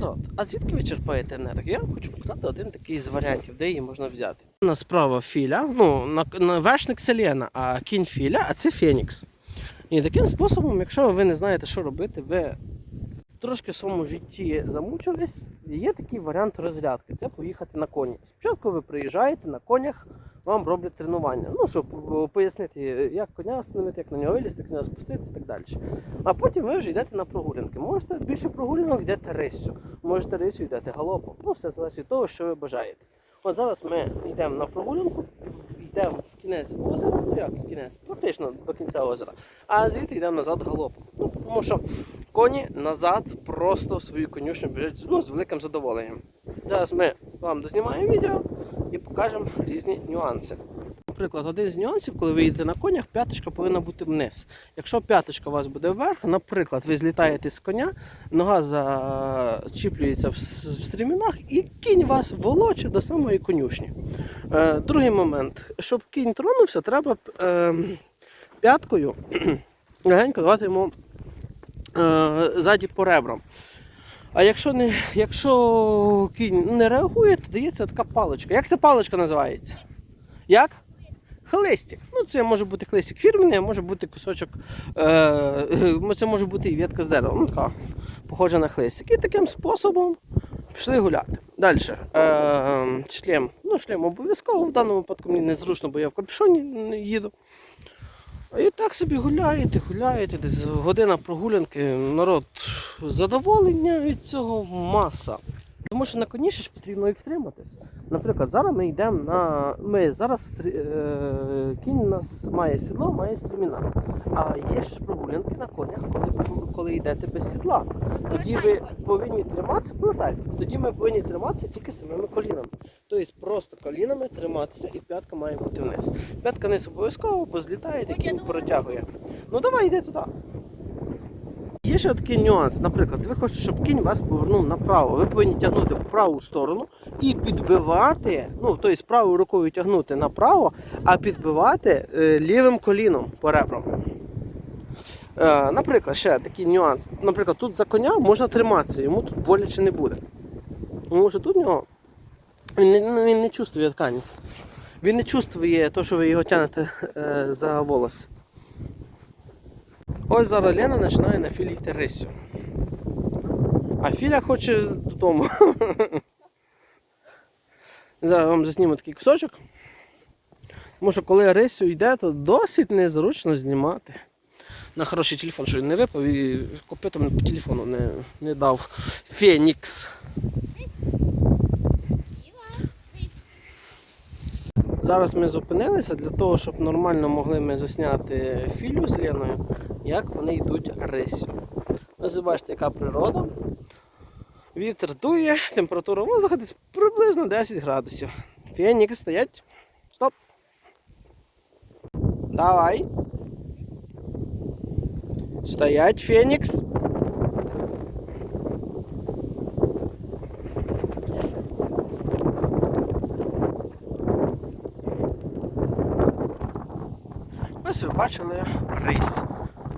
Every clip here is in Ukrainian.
народ, а звідки ви черпаєте енергію? Я вам хочу показати один такий з варіантів, де її можна взяти. Справа філя, ну, на вершник селена, а кінь філя, а це фенікс. І таким способом, якщо ви не знаєте, що робити, ви трошки в своєму житті замучились, є такий варіант розрядки це поїхати на коні. Спочатку ви приїжджаєте на конях, вам роблять тренування. Ну, щоб е, пояснити, як коня встановити, як на нього вилізти, як на нього спуститися і так далі. А потім ви вже йдете на прогулянки. Можете більше прогулянок йдете рисю, можете рисю йдете галопом. Ну, все залежить від того, що ви бажаєте. От зараз ми йдемо на прогулянку, йдемо в кінець озера, ну як в кінець, практично до кінця озера, а звідти йдемо назад галопом. Ну, тому що коні назад просто в свою конюшню біжать ну, з великим задоволенням. Зараз ми вам дознімаємо відео покажемо різні нюанси. Наприклад, один з нюансів, коли ви їдете на конях, п'яточка повинна бути вниз. Якщо п'яточка у вас буде вверх, наприклад, ви злітаєте з коня, нога зачіплюється в стрімінах і кінь вас волоче до самої конюшні. Е, другий момент. Щоб кінь тронувся, треба е, п'яткою легенько давати йому е, ззаді по ребрам. А якщо, не, якщо кінь не реагує, то дається така паличка. Як ця паличка називається? Як? Хлистик. Ну, це може бути хлистик фірменний, а може бути кусочок. Е, е, це може бути і ветка з дерева. Ну, така похожа на хлистик. І таким способом пішли гуляти. Далі. Е, шлем. Ну, шлем обов'язково. В даному випадку мені незручно, бо я в капюшоні не їду. І так собі гуляєте, гуляєте, десь година прогулянки, народ задоволення від цього маса. Тому що на коні ще ж потрібно і втриматись. Наприклад, зараз ми йдемо на. Ми зараз е, кінь у нас має сідло, має стріміна. А є ж прогулянки на конях, коли, коли йдете без сідла. Тоді ви повинні триматися, повертайте. Тоді ми повинні триматися тільки самими колінами. Тобто просто колінами триматися і п'ятка має бути вниз. П'ятка вниз обов'язково, бо злітає, кінь протягує. Ну давай йди туди. Ще такий нюанс. Наприклад, ви хочете, щоб кінь вас повернув направо. Ви повинні тягнути в праву сторону і підбивати, ну, тобто правою рукою тягнути направо, а підбивати е, лівим коліном по ребрам. Е, наприклад, ще такий нюанс. Наприклад, тут за коня можна триматися, йому тут боляче не буде. Тому що тут в нього він не, ну, він не чувствує ткані. Він не чувствує те, що ви його тягнете е, за волос. Ось зараз Лена починає на філі йти. А Філя хоче додому. Зараз вам засніму такий кусочок. Тому що коли рисю йде, то досить незручно знімати. На хороший телефон, що він не випав і копитом телефону не, не дав Фенікс. Зараз ми зупинилися для того, щоб нормально могли ми засняти філю з Леною, як вони йдуть рисю. Ви бачите, яка природа. Вітер дує, температура воздуха десь приблизно 10 градусів. Фенікс стоять. Стоп. Давай. Стоять, Фенікс. Ось ви бачили рис.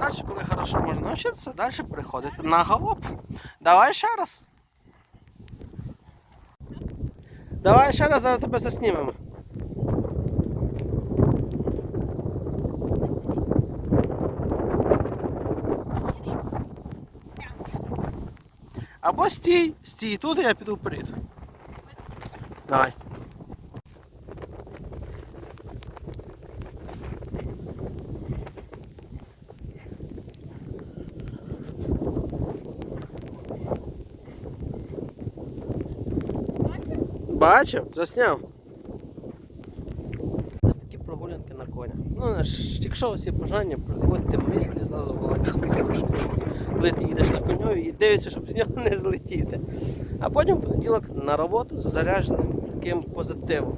Далі, коли хорошо можна навчитися, далі переходити на галоп. Давай ще раз. Давай ще раз, зараз тебе заснімемо. Або стій, стій тут, і я піду вперед. Давай. Бачив, засняв. Ось такі прогулянки на коня. Ну, якщо у вас є бажання, приходьте в мислі зразу в голові з коли ти їдеш на коньові і дивишся, щоб з нього не злетіти. А потім понеділок на роботу з зарядженим таким позитивом.